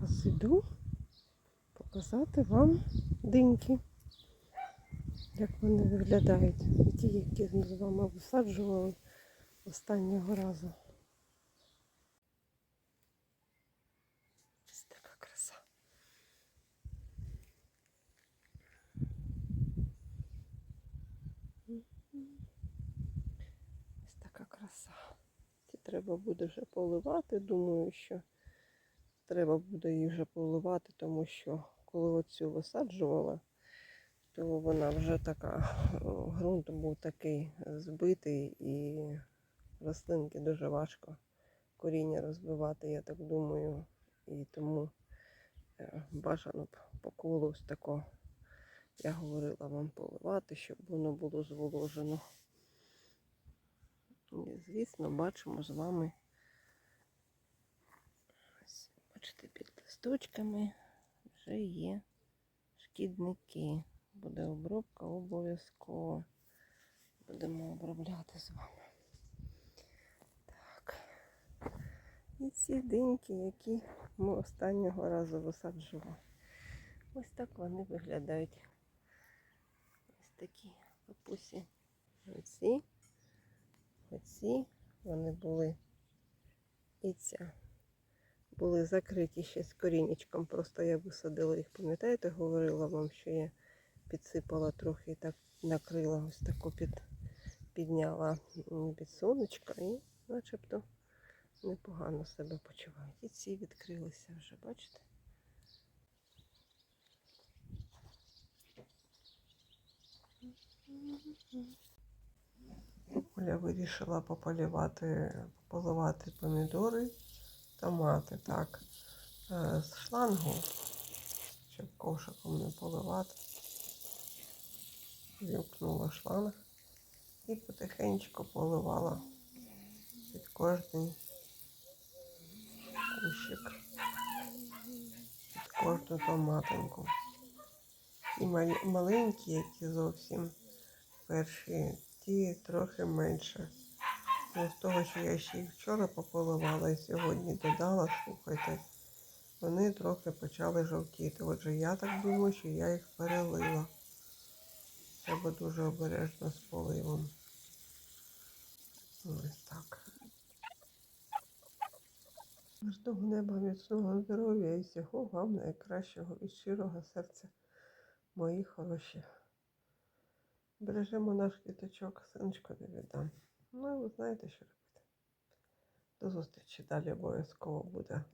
Зараз іду показати вам диньки. Як вони виглядають. Ті, які ми з вами висаджували останнього разу. Ось така краса. Ось така краса. Ці треба буде вже поливати. Думаю, що треба буде її вже поливати, тому що коли оцю висаджувала, то вона вже така, ґрунт був такий збитий і рослинки дуже важко коріння розбивати, я так думаю. І тому е, бажано б по колу ось тако, я говорила вам поливати, щоб воно було зволожено. І, звісно, бачимо з вами. Бачите, під листочками вже є шкідники. Буде обробка обов'язково. Будемо обробляти з вами. Так. І ці диньки, які ми останнього разу висаджували. Ось так вони виглядають. Ось такі папусі. Оці. Оці вони були і ця. Були закриті ще з корінечком. Просто я висадила їх, пам'ятаєте, говорила вам, що я підсипала трохи і так накрила, ось таку під, підняла м, від сонечка і начебто непогано себе почувають. І ці відкрилися вже, бачите? Оля вирішила пополівати, пополивати помідори, томати, так, е, з шлангу, щоб ковшиком не поливати. Вімкнула шланг і потихеньку поливала під кожний кущик, під кожну томатинку. І маленькі, які зовсім перші, ті трохи менше. З того, що я ще їх вчора пополивала і сьогодні додала, слухайте, вони трохи почали жовтіти. Отже, я так думаю, що я їх перелила. Треба дуже обережно з поливом. Ось так. Мирного неба, міцного здоров'я і всього вам найкращого від щирого серця, мої хороші. Бережемо наш квіточок, синочку не віддам. Ну, ви знаєте, що робити. До зустрічі далі обов'язково буде.